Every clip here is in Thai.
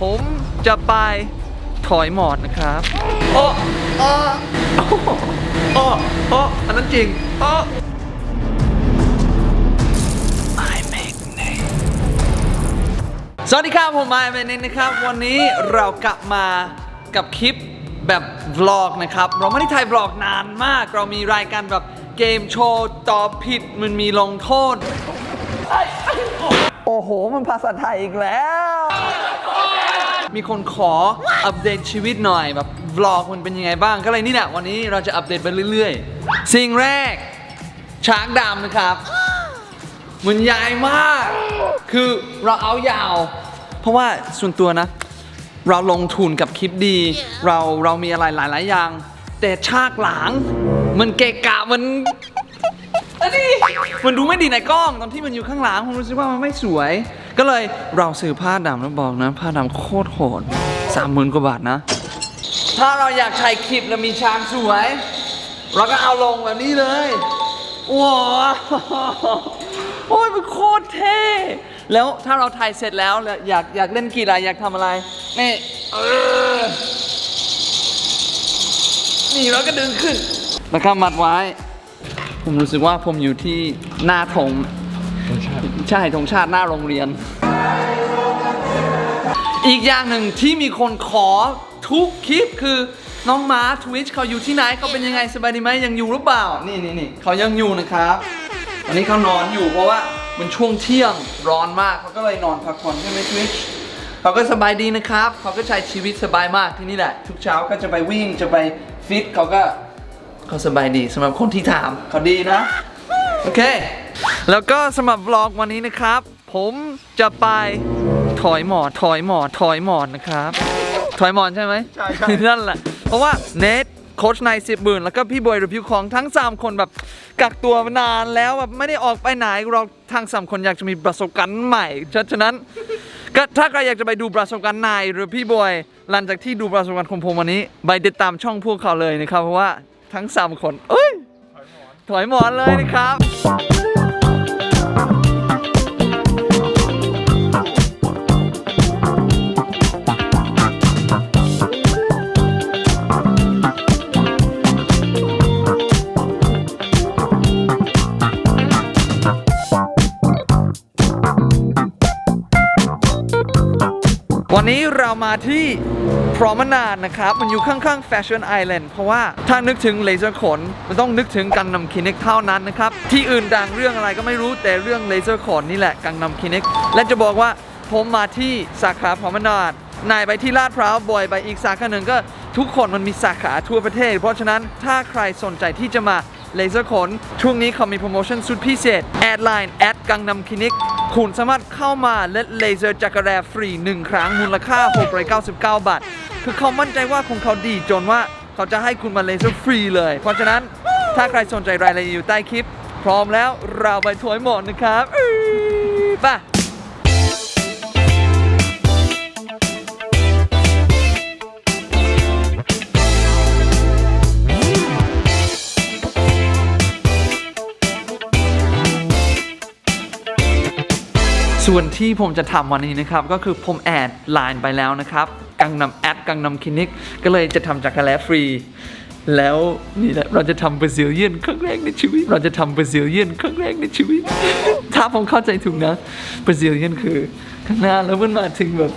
ผมจะไปถอยหมอนนะครับโอ้โอ้โอ้โอ้โอ้อันนั้นจริงโอ้ I make name สวัสดีครับ ผมมาเมนนนะครับ วันนี้เรากลับมากับคลิปแบบวลอกนะครับ เราไม่ได้ถ่ายวลอกนานมาก เรามีรายการแบบเกมโชว์ตอบผิดมันมีลงโทษ โอ้โห มันภาษาไทยอีกแล้ว มีคนขออัปเดตชีวิตหน่อยแบบวลอกมันเป็นยังไงบ้าง ก็เลยนี่แหละวันนี้เราจะอัปเดตไปเรื่อยๆ สิ่งแรกช้างดำนะครับ มันใหญ่มาก คือเราเอายาว เพราะว่าส่วนตัวนะ เราลงทุนกับคลิปดี เราเรามีอะไรหลาย ๆ อย่าง แต่ฉากหลัง มันเกะกะมันอันนี้มันดูไม่ดีในกล้องตอนที่มันอยู่ข้างหลังผมรู้สึกว่ามันไม่สวย ก็เลยเราซื้อผ้าดำแล้วบอกนะ ผ้าดำโคตรโหดสามหมื่นกว่าบาทนะ ถ้าเราอยากถ่ายคลิปแล้วมีช้างสวย เราก็เอาลงแบบนี้เลยว้าวโอ้ยมันโคตรเท่แล้วถ้าเราถ่ายเสร็จแล้วอยากอยากเล่นกีฬาอยากทำอะไรนี่นี่เราก็ดึงขึ้นแล้วก็มัดไว้ ผมรู้สึกว่าผมอยู่ที่หน้าธง ใช่ธงชาติหน้าโรงเรียน อีกอย่างหนึ่งที่มีคนขอทุกคลิปคือน้องม้าทวิชเขาอยู่ที่ไหนเขาเป็นยังไงสบายดีไหมยังอยู่หรือเปล่า นี่นี่นี่เขายังอยู่นะครับ วันนี้เขานอนอยู่เพราะว่ามันช่วงเที่ยงร้อนมากเขาก็เลยนอนพักผ่อนใช่ไหมทวิชเขาก็สบายดีนะครับเขาก็ใช้ชีวิตสบายมากที่นี่แหละทุกเช้าก็จะไปวิ่งจะไปฟิตเขาก็เขาสบายดีสำหรับคนที่ถามเขาดีนะโอเค แล้วก็สำหรับวลอกวันนี้นะครับ ผมจะไปถอยหมอนถอยหมอนถอยหมอนนะครับ ถอยหมอนใช่ไหมใช่ใช่นั่นแหละ เพราะว่าเนทโค้ชนายสิบหมื่นแล้วก็พี่บอยรีวิวของทั้ง 3 คนแบบกักตัวมานานแล้วแบบไม่ได้ออกไปไหนเราทั้งสามคนอยากจะมีประสบการณ์ใหม่ฉะฉะนั้นก็ถ้าใครอยากจะไปดูประสบการณ์นายหรือพี่บอยหลังจากที่ดูประสบการณ์ของผมวันนี้ ไปติดตามช่องพวกเขาเลยนะครับ เพราะว่าทั้งสามคน เอ้ย ถอยหมอนเลยนะครับ วันนี้เรามาที่พรอมนานนะครับ มันอยู่ข้างๆ Fashion Island เพราะว่าถ้านึกถึงเลเซอร์ขน มันต้องนึกถึงกังนำคลินิกเท่านั้นนะครับ ที่อื่นดังเรื่องอะไรก็ไม่รู้แต่เรื่องเลเซอร์ขนนี่แหละกังนำคลินิก และจะบอกว่าผมมาที่สาขาพรอมนานนายไปที่ลาดพร้าวบ่อยไปอีกสาขาหนึ่งก็ทุกคนมันมีสาขาทั่วประเทศ เพราะฉะนั้นถ้าใครสนใจที่จะมาเลเซอร์ขนช่วงนี้เขามีโปรโมชั่นสุดพิเศษแอดไลน์แอดกังนำคลินิก คุณสามารถเข้ามาเละเลเซอร์จักรแรฟรี 1 ครั้งมูลค่า 699 บาท คือเขามั่นใจว่าของเขาดีจนว่าเขาจะให้คุณมาเลเซอร์ฟรีเลย เพราะฉะนั้นถ้าใครสนใจรายละเอียดอยู่ใต้คลิป พร้อมแล้วเราไปถอยหมอนนะครับไป่ะ ส่วนที่ผมจะทำวันนี้นะครับ ก็คือผมแอดไลน์ไปแล้วนะครับกังนำแอดกังนำคลินิก ก็เลยจะทำจากกระแลฟรี แล้วนี่แหละเราจะทำเบราซิลเยียนครั้งแรกในชีวิต เราจะทำเบราซิลเยียนครั้งแรกในชีวิต ถ้าผมเข้าใจถูกนะเบราซิลเยียนคือข้างหน้าแล้วมันมาถึงแบบ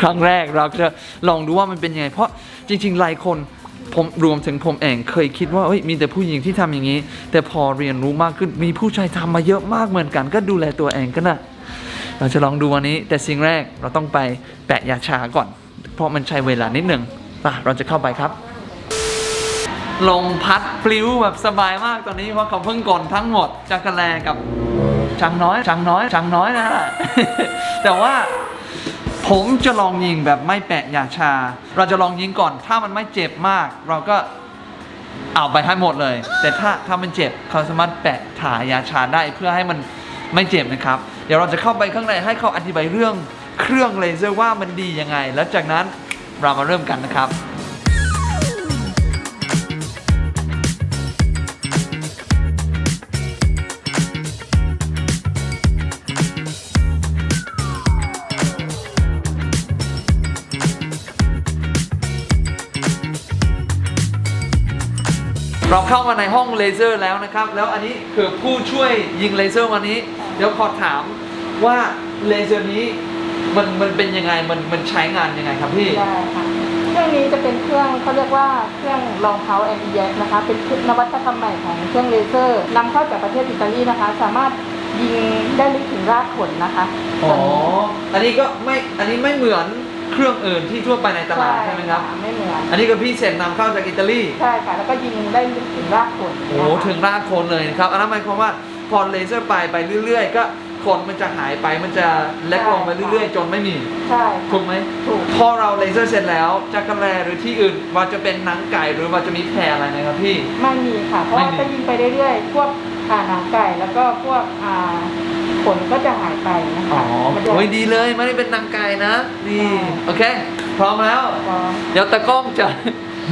ครั้งแรกเราจะลองดูว่ามันเป็นยังไง เพราะจริงๆหลายคน ผมรวมถึงผมเองเคยคิดว่าเอ้ยมีแต่ผู้หญิงที่ทำอย่างนี้ แต่พอเรียนรู้มากขึ้นมีผู้ชายทำมาเยอะมากเหมือนกัน ก็ดูแลตัวเองก็นะเราจะลองดูวันนี้ แต่สิ่งแรกเราต้องไปแปะยาชาก่อน เพราะมันใช้เวลานิดหนึ่งป่ะเราจะเข้าไปครับลมพัดปลิวแบบสบายมากตอนนี้เพราะเขาเพิ่งก่อนทั้งหมดจักรแลกับช้างน้อยช้างน้อยช้างน้อยนะแต่ว่า ผมจะลองยิงแบบไม่แปะยาชา เราจะลองยิงก่อน ถ้ามันไม่เจ็บมาก เราก็เอาไปให้หมดเลย แต่ถ้าถ้ามันเจ็บเขาสามารถแปะถายาชาได้เพื่อให้มันไม่เจ็บนะครับ เดี๋ยวเราจะเข้าไปข้างในให้เขาอธิบายเรื่องเครื่องเลเซอร์ว่ามันดียังไง แล้วจากนั้นเรามาเริ่มกันนะครับ เราเข้ามาในห้องเลเซอร์แล้วนะครับ แล้วอันนี้คือผู้ช่วยยิงเลเซอร์วันนี้ เดี๋ยวขอถามว่าเลเซอร์นี้มันมันเป็นยังไงมันมันใช้งานยังไงครับพี่ได้ค่ะเครื่องนี้จะเป็นเครื่องเขาเรียกว่าเครื่องรองเท้าแอนตี้แยกนะคะเป็นนวัตกรรมใหม่ของเครื่องเลเซอร์นำเข้าจากประเทศอิตาลีนะคะ สามารถยิงได้ลึกถึงรากขนนะคะอ๋ออันนี้ก็ไม่อันนี้ไม่เหมือน เครื่องอื่นที่ทั่วไปในตลาดใช่ไหมครับะไม่เหมือนอันนี้ก็พี่เศษนำเข้าจากอิตาลีใช่ค่ะ แล้วก็ยิงได้ลึกถึงรากขนโอ้โหถึงรากโคนเลยนะครับอันนั้นหมายความว่าพอเลเซอร์ไปไปเรื่อย ๆ ก็โคนมันจะหายไปมันจะเล็กลงไปเรื่อยๆ จนไม่มีใช่ถูกไหมถูกพอเราเลเซอร์เสร็จแล้วจักรแลหรือที่อื่นว่าจะเป็นหนังไก่หรือว่าจะมีแผลอะไรนะครับพี่ไม่มีค่ะเพราะว่าไม่มีถ้ายิงไปเรื่อยๆพวกอ่าหนังไก่แล้วก็พวกอ่า ขนก็จะหายไปนะคะอ๋อมันจะ โอ้ยดีเลยไม่ได้เป็นหนังไก่นะนี่ใช่ โอเค พร้อมแล้ว พร้อมเดี๋ยวตะกล้องจะ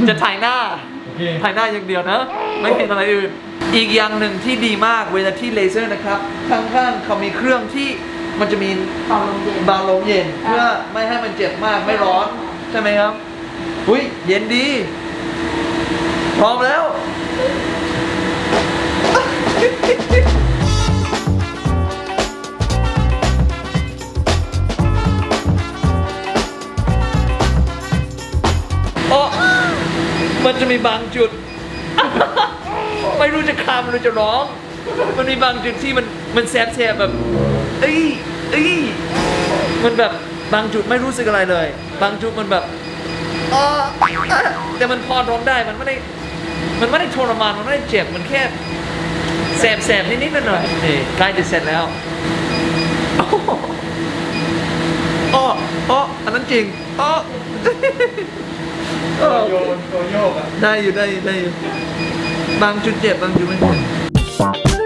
จะถ่ายหน้า โอเค ถ่ายหน้าอย่างเดียวนะ ไม่เห็นอะไรอื่น อีกอย่างหนึ่งที่ดีมากเวลาที่เลเซอร์นะครับ ข้างๆเขามีเครื่องที่มันจะมีตอนลมเย็น บาลมเย็น อ่า เพื่อไม่ให้มันเจ็บมากไม่ร้อน ใช่ไหมครับ อุ้ยเย็นดี พร้อมแล้ว มันจะมีบางจุด ไม่รู้จะคำหรือจะร้อง มันมีบางจุดที่มันมันแสบแสบแบบเอ้ยเอ้ยมันแบบบางจุดไม่รู้สึกอะไรเลย บางจุดมันแบบอ้อแต่มันพอร้องได้มันไม่ได้มันไม่ได้ทรมานมันไม่ได้เจ็บมันแค่แสบแสบๆนิดหน่อยๆนี่ใกล้จะเสร็จแล้วอ้ออ้ออันนั้นจริงอ้อ อ้อโยนตัวโยกอะได้อยู่ได้อยู่ได้อยู่บางจุดเจ็บบางจุดไม่เจ็บ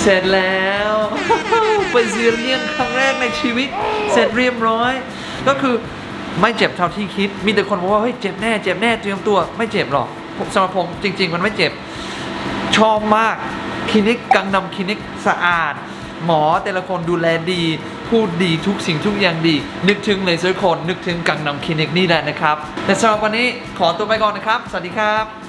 เสร็จแล้ว เป็นซีเรียนครั้งแรกในชีวิต เสร็จเรียบร้อย ก็คือไม่เจ็บเท่าที่คิด มีแต่คนบอกว่าเฮ้ยเจ็บแน่เจ็บแน่เตรียมตัวไม่เจ็บหรอกผมสำหรับผมจริง ๆ มันไม่เจ็บ ชอบมากคลินิกกังนำคลินิกสะอาด หมอแต่ละคนดูแลดี พูดดีทุกสิ่งทุกอย่างดี นึกถึงเลเซอร์คนนึกถึงกังนำคลินิกนี่แหละนะครับ แต่สำหรับวันนี้ขอตัวไปก่อนนะครับ สวัสดีครับ